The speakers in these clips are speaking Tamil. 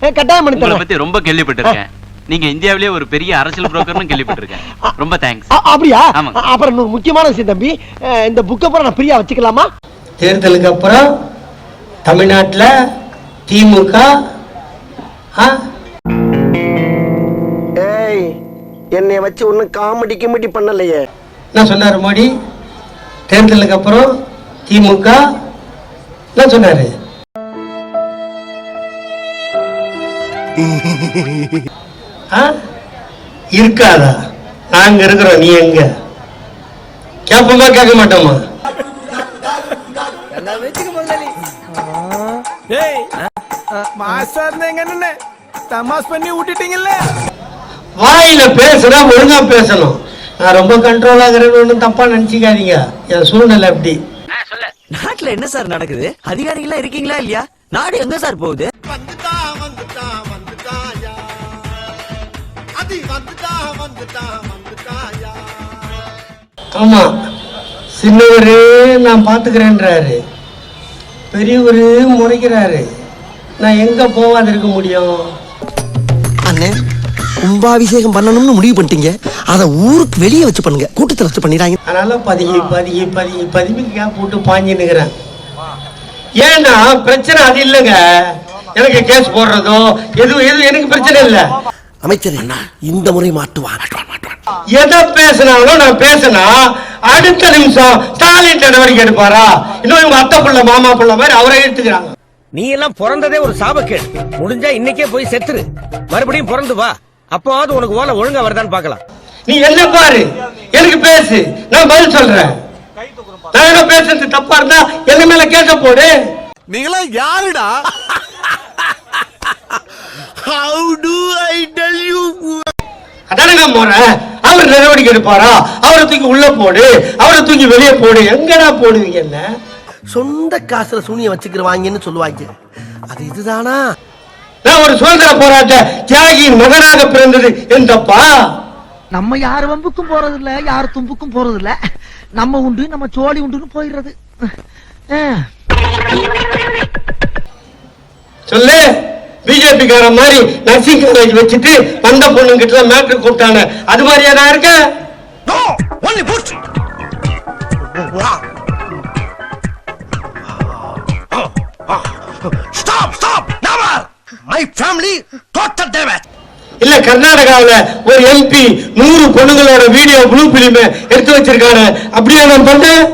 கட்டாயம் பண்ணி உங்களை தரேன். பத்தி ரொம்ப கேள்விப்பட்டிருக்கேன். நீங்க இந்தியாவிலேயே ஒரு பெரிய அரசியல் புரோக்கர்னு கேள்விப்பட்டிருக்கேன். ரொம்ப தேங்க்ஸ் அப்படியா? அப்புறம் இன்னொரு முக்கியமான விஷயம் தம்பி. இந்த புக்கை அப்புறம் நான் ஃப்ரீயா வச்சுக்கலாமா? தேர்தலுக்கு அப்புறம் தமிழ்நாட்டில் திமுக ஆ? ஏய் என்னைய வச்சு ஒன்னும் காமெடி கிமெடி பண்ணலையே. என்ன சொன்னார் மோடி தேர்தலுக்கு அப்புறம் திமுக என்ன சொன்னாரு. இருக்காதா? நாங்க இருக்கிறோம் நீ எங்க? கேட்போமா கேட்க மாட்டோமா? தமாஸ் பண்ணி விட்டுட்டீங்கல்ல வாயில பேசுனா ஒழுங்கா பேசணும். நான் ரொம்ப கண்ட்ரோல் ஆகிறேன்னு ஒன்றும் தப்பா நினைச்சுக்காதீங்க. என் சூழ்நிலை அப்படி. நாட்டுல என்ன சார் நடக்குது? அதிகாரிகளா இருக்கீங்களா இல்லையா? நாடு எங்க சார் போகுது? ஆமா சின்னவரு நான் பாத்துக்கிறேன்றாரு பெரியவரு முறைக்கிறாரு. நான் எங்க போவாது இருக்க முடியும்? அண்ணே கும்பாபிஷேகம் பண்ணணும்னு முடிவு பண்ணிட்டீங்க. அதை ஊருக்கு வெளியே வச்சு பண்ணுங்க. கூட்டத்தில் வச்சு பண்ணிடுறாங்க அதனால பதுங்கி பதுங்கி பதுங்கி பதுங்கி கேப் போட்டு பாஞ்சு நிக்கிறேன் ஏன்னா பிரச்சனை அது இல்லைங்க. எனக்கு கேஸ் போடுறதோ எதுவும் எதுவும் எனக்கு பிரச்சனை இல்லை. அமைச்சர் இந்த முறை மாட்டுவான் எதை பேசினாலும் நான் பேசினா அடுத்த நிமிஷம் ஸ்டாலின் நடவடிக்கை எடுப்பாரா? இன்னும் இவங்க அத்தை புள்ள மாமா புள்ள மாதிரி அவரை எடுத்துக்கிறாங்க. நீ எல்லாம் பிறந்ததே ஒரு சாபக்கேடு முடிஞ்சா இன்னைக்கே போய் செத்துரு. மறுபடியும் பிறந்து வா. அப்போவாது உனக்கு ஓலை ஒழுங்கா வருதான்னு பார்க்கலாம். நீ என்ன பாரு? எனக்கு பேசு. நான் பதில் சொல்றேன். நான் என்ன பேசுறது? தப்பா இருந்தா என்ன மேல கேட்க போடு. நீங்களா யாருடா? How to I tell you அதானங்க முறை அவர் நடவடிக்கை எடுப்பாரா? அவரை தூக்கி உள்ள போடு. அவரை தூக்கி வெளியே போடு. எங்கடா போடுவீங்க என்ன? சொந்த காசுல சூனியம் வச்சுக்கிறவாங்கன்னு சொல்லுவாங்க. அது இதுதானா? நான் ஒரு சுதந்திர போராட்ட தியாகியின் மகனாக பிறந்தது என் தப்பா நம்ம யார் வம்புக்கும் போறது இல்ல யார் தும்புக்கும் போறது இல்ல நம்ம உண்டு நம்ம சோழி உண்டுன்னு போயிடுறது. சொல்லு. பிஜேபி கார மாதிரி நர்சிங் காலேஜ் வச்சுட்டு வந்த பொண்ணுங்கிட்ட மேட்ரு கூப்பிட்டானே. அது மாதிரியா நான் இருக்கேன்? No only put stop stop never my family total damage இல்ல கர்நாடகாவுல ஒரு எம்பி நூறு பொண்ணுங்களோட வீடியோ ப்ளூ பிலிம் எடுத்து வச்சிருக்கானே. அப்படியே நான் பண்ணேன்?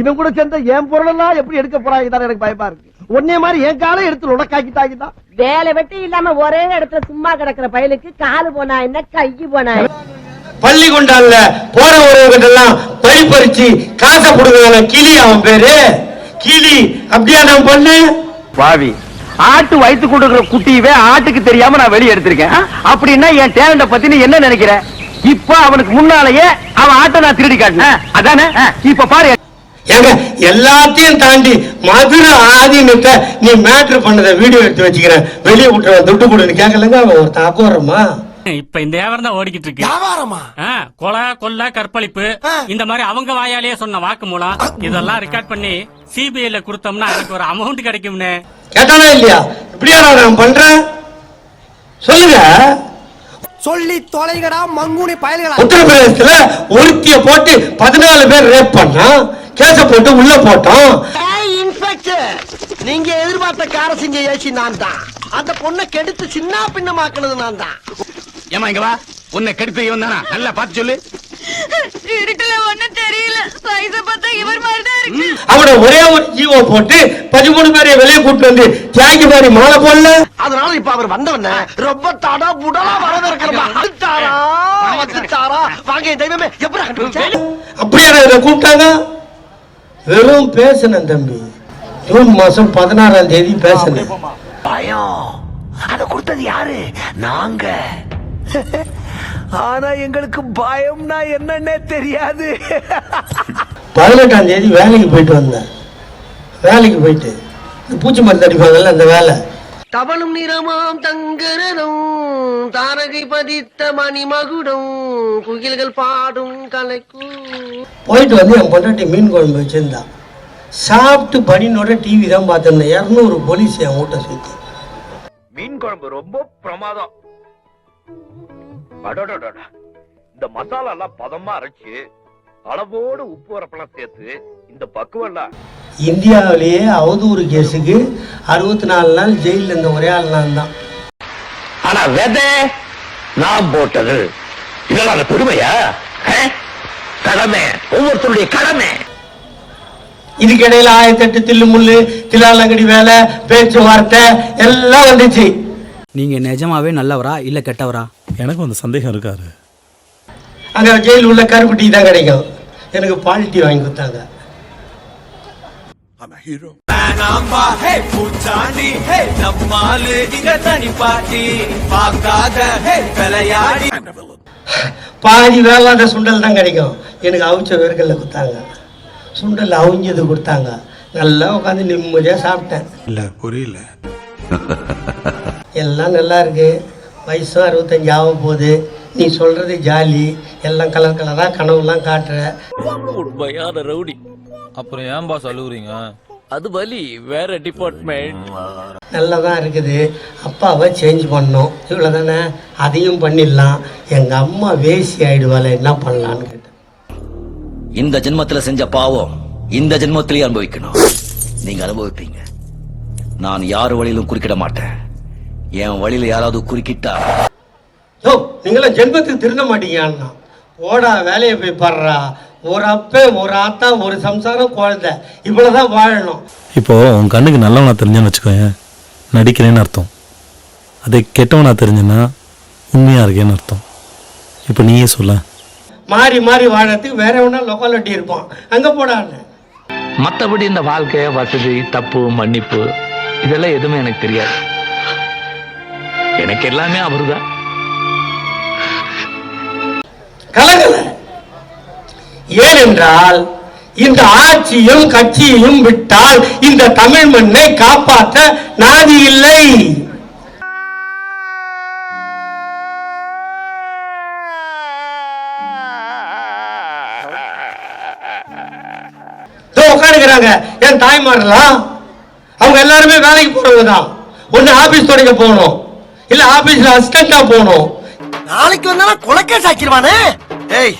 இவன் கூட சேர்ந்த என் பொருளெல்லாம் எப்படி எடுக்க போறாங்க தான் எனக்கு பயமா இருக்கு. உன்னைய மாதிரி என் காலை எடுத்து உடக்காக்கிட்டாங்க தான் வேலை வெட்டி இல்லாம ஒரே இடத்துல சும்மா கிடக்குற பயலுக்கு காலு போனா என்ன கை போனா? பள்ளி கொண்டான்ல போற உறவுகிட்ட எல்லாம் பறி பறிச்சு காசை கொடுக்கறான கிளி அவன் பேரு. கிளி அப்படியா நான் பண்ணேன் பாவி ஆட்டு வயித்து கொடுக்குற குட்டியவே ஆட்டுக்கு தெரியாம நான் வெளியே எடுத்திருக்கேன். அப்படின்னா என் டேலண்ட பத்தி நீ என்ன நினைக்கிற? இப்ப அவனுக்கு முன்னாலேயே அவன் ஆட்டை நான் திருடி காட்டினேன். அதானே? இப்ப பாரு. ஏங்க எல்லாத்தையும் தாண்டி மதுரை ஆதீனத்தை நீ மேட்ரு பண்ணத வீடியோ எடுத்து வச்சுக்கிறேன் வெளியே விட்டுறேன் துட்டு கொடுன்னு கேட்கலங்க அவன் ஒரு தாக்குறமா இப்ப இந்த வியாபாரம் தான் ஓடிக்கிட்டு இருக்கு. வியாபாரமா? கொலை கொள்ளை கற்பழிப்பு இந்த மாதிரி அவங்க வாயாலேயே சொன்ன வாக்கு மூலம் இதெல்லாம் ரெக்கார்ட் பண்ணி சிபிஐல கொடுத்தோம்னா எனக்கு ஒரு அமௌண்ட் கிடைக்கும்னு. கேட்டானா இல்லையா? இப்படியா நான் பண்றேன்? சொல்லுங்க. சொல்லி தொலைங்கடா மங்குனி பயல்களா? உத்தரப்பிரதேசத்துல ஒருத்திய போட்டு பதினாலு பேர் ரேப் பண்ணா கேச போட்டு உள்ள போட்டோம். நீங்க எதிர்பார்த்த கார செஞ்ச ஏசி நான் தான் அந்த பொண்ணை கெடுத்து சின்ன பின்னமாக்குனது நான் தான் ஏமா இங்க வா. உன்னை கெடுத்து இவன் தானா? நல்லா பார்த்து சொல்லு. இருட்டுல ஒண்ணும் தெரியல. சைஸ பார்த்தா இவர் மாதிரி தான் இருக்கு அவனை ஒரே ஒரு ஜீவோ போட்டு பதிமூணு பேரை வெளியே கூட்டு வந்து தியாகி மாதிரி மாலை போடல? அதனால இப்ப அவர் வந்தவன ரொம்ப தடா புடலா வரவேற்கிறமா வந்துட்டாரா வந்துட்டாரா வாங்க தெய்வமே எப்படி அப்படியே கூப்பிட்டாங்க? வெறும் பேசினேன் தம்பி. ஜூன் மாசம் பதினாறாம் தேதி பேசினேன் பயம். அத கொடுத்தது யாரு? நாங்க. ஆனா எங்களுக்கு பயம்னா என்னன்னே தெரியாது. பதினெட்டாம் தேதி வேலைக்கு போயிட்டு வந்தேன். வேலைக்கு போயிட்டு இந்த பூச்சி மருந்து அடிப்பாங்கல்ல அந்த வேலை. தவளும் நிறமாம் தங்கரனும் தாரகை பதித்த மணிமகுடம் குயில்கள் பாடும் கலைக்கும் போயிட்டு வந்து என் பொண்டாட்டி மீன் குழம்பு வச்சிருந்தா. சாப்பிட்டு பனினோட டிவி தான் பார்த்துருந்தேன். இரநூறு போலீஸ் என் வீட்டை சுற்றி குழம்பு ரொம்ப பிரமாதம். அடடடடா. இந்த மசாலா எல்லாம் பதமா அரைச்சு அளவோடு உப்பு வரப்பெல்லாம் சேர்த்து இந்த பக்குவம் எல்லாம் இந்தியாவிலேயே அவதூறு கேஸுக்கு அறுபத்தி நாலு நாள் ஜெயிலில் இருந்த ஒரே ஆள் நான் தான். ஆனா விதை நான் போட்டது. இதெல்லாம் அந்த பெருமையா? கடமை. ஒவ்வொருத்தருடைய கடமை. இதுக்கிடையில ஆயிரத்தெட்டு தில்லு முள்ளு தில்லாலங்கடி வேலை பேச்சுவார்த்தை எல்லாம் வந்துச்சு. நீங்க நிஜமாவே நல்லவரா இல்ல கெட்டவரா? எனக்கு அந்த சந்தேகம் இருக்காரு அங்க ஜெயில் உள்ள கருப்பு டீ தான் கிடைக்கும். எனக்கு பால் டீ வாங்கி கொடுத்தாங்க. பாதி வேளாண்ட சுண்டல் தான் கிடைக்கும். எனக்கு அவிச்ச வேர்க்கல்ல கொடுத்தாங்க. சுண்டல் அவிஞ்சது கொடுத்தாங்க. நல்லா உட்காந்து நிம்மதியாக சாப்பிட்டேன். இல்ல புரியல. எல்லாம் நல்லா இருக்கு. வயசும் அறுபத்தஞ்சு ஆக போகுது. நீ சொல்றது ஜாலி. எல்லாம் கலர் கலராக கனவுலாம் காட்டுற. உண்மையான ரவுடி. அப்புறம் ஏன் பாஸ் அழுகுறீங்க அது வலி வேற டிபார்ட்மெண்ட் நல்லா தான் இருக்குது. அப்பாவை சேஞ்ச் பண்ணோம். இவ்வளோ தானே அதையும் பண்ணிடலாம். எங்கள் அம்மா வேசி ஆயிடுவாள் என்ன பண்ணலான்னு கேட்டேன். இந்த ஜென்மத்துல செஞ்ச பாவம் இந்த ஜென்மத்திலேயே அனுபவிக்கணும். நீங்க அனுபவிப்பீங்க. நான் யார் வழியிலும் குறுக்கிட மாட்டேன். என் வழியில யாராவது குறுக்கிட்டா ஓ நீங்களாம் ஜென்மத்துக்கு திருந்த மாட்டீங்கன்னா ஓடா வேலையை போய் பாடுறா. ஒரு அப்பே ஒரு ஆத்தா ஒரு சம்சாரம் குழந்தை. இவ்வளோதான் வாழணும். இப்போ உன் கண்ணுக்கு நல்லவனா தெரிஞ்சேன்னு வச்சுக்கோங்க நடிக்கிறேன்னு அர்த்தம். அதே கெட்டவனா தெரிஞ்சேன்னா உண்மையா இருக்கேன்னு அர்த்தம். இப்போ நீயே சொல்ல. மாறி மாறி வாழறதுக்கு வேற ஒன்றா லொக்காலிட்டி இருப்பான் அங்கே போடான்னு மத்தபடி இந்த வாழ்க்கை வசதி தப்பு மன்னிப்பு இதெல்லாம் எதுவுமே எனக்கு தெரியாது. எனக்கு எல்லாமே அவர்தான். கலகல. ஏனென்றால் இந்த ஆட்சியும் கட்சியையும் விட்டால் இந்த தமிழ் மண்ணை காப்பாற்ற நாதி இல்லை. உட்காந்துக்கிறாங்க என் தாய்மாரெல்லாம் அவங்க எல்லாருமே வேலைக்கு போறவங்க தான் ஒண்ணு ஆபீஸ் தொடங்க போகணும். இல்ல ஆபீஸ்ல அசிஸ்டண்டா போகணும். நாளைக்கு வந்தா கொலக்கே சாக்கிடுவானே ஏய்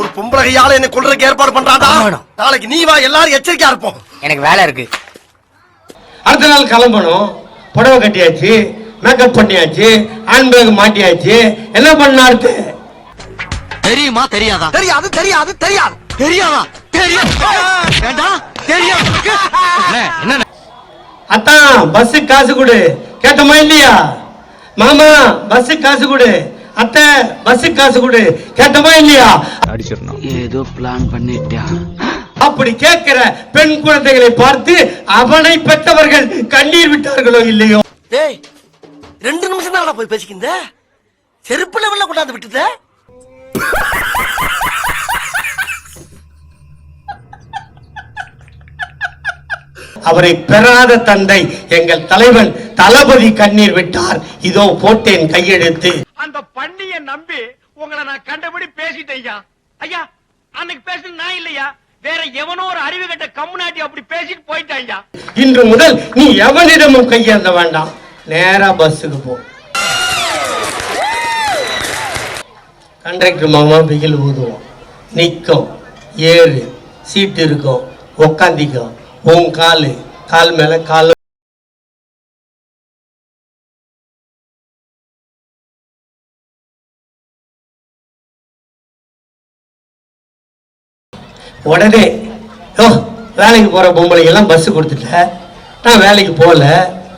ஒரு பொம்பளை கையால என்ன கொல்றதுக்கு ஏற்பாடு பண்றாடா? நாளைக்கு நீ வா எல்லாரும் எச்சரிக்கையா இருப்போம். எனக்கு வேலை இருக்கு. அடுத்த நாள் கிளம்பணும். புடவை கட்டியாச்சு மேக்கப் பண்ணியாச்சு ஹேண்ட்பேக் மாட்டியாச்சு. என்ன பண்ண அடுத்து? தெரியுமா தெரியாதா? தெரியாது தெரியாது தெரியாது. தெரியாதா? தெரியும் வேண்டாம் தெரியும் அத்தான் பஸ் காசு கொடு. கேட்டமா இல்லையா? மாமா பஸ் காசு கொடு. அத்தை பஸ் காசு கொடு. கேட்டமா இல்லையா? ஏதோ பிளான் பண்ணிட்டான். அப்படி கேட்கிற பெண் குழந்தைகளை பார்த்து அவனை பெற்றவர்கள் கண்ணீர் விட்டார்களோ இல்லையோ? டேய் ரெண்டு நிமிஷம் தான் போய் பேசிக்கிந்த? செருப்பு லெவல்ல கொண்டாந்து விட்டுட்ட? அவரை பெறாத தந்தை எங்கள் தலைவன் தளபதி கண்ணீர் விட்டார். இதோ போட்டேன் கையெழுத்து. அந்த பண்ணிய நம்பி உங்களை நான் கண்டபடி பேசிட்டேன் ஐயா. ஐயா அன்னைக்கு பேசுனது நான் இல்லையா? வேற எவனோ ஒரு அறிவு கட்ட கம்முனாட்டி அப்படி பேசிட்டு போயிட்டான் ஐயா. இன்று முதல் நீ எவனிடமும் கையேந்த வேண்டாம். நேரா பஸ்ஸுக்கு போ. கண்டக்டர் மாமா வெயில் ஊதுவோம். நிற்கும் ஏறு. சீட்டு இருக்கும். உக்காந்திக்கும். உன் காலு. கால் மேல கால் உடனே ஓ வேலைக்கு போற பொம்பளைங்க எல்லாம் பஸ் கொடுத்துட்ட. நான் வேலைக்கு போகல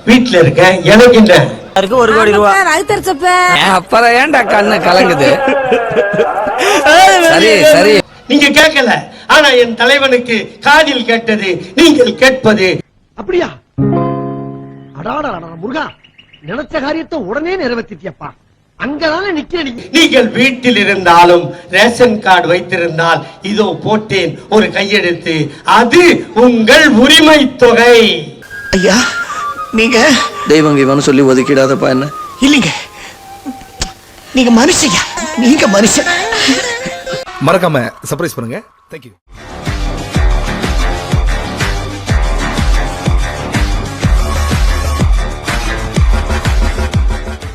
வீட்டில் இருக்கேன். எனக்கு என்ன? ஒரு கோடி ரூபா? அப்புறம் ஏன்டா கண்ணு கலங்குது? சரி சரி. நீங்க கேட்கல ஆனா என் தலைவனுக்கு காதில் கேட்டது நீங்கள் கேட்பது. அப்படியா? அடாடா முருகா. நினைச்ச காரியத்தை உடனே நிறைவேற்றிட்டியப்பா அங்கதானே நிக்கிற நீங்கள் வீட்டில் இருந்தாலும் ரேஷன் கார்டு வைத்திருந்தால் இதோ போட்டேன் ஒரு கையெழுத்து. அது உங்கள் உரிமை தொகை. ஐயா நீங்க தெய்வம் இவன் சொல்லி ஒதுக்கிடாதப்பா என்ன? இல்லைங்க. நீங்க மனுஷங்க நீங்க மனுஷன். மறக்காம சர்ப்ரைஸ் பண்ணுங்க. தேங்க்யூ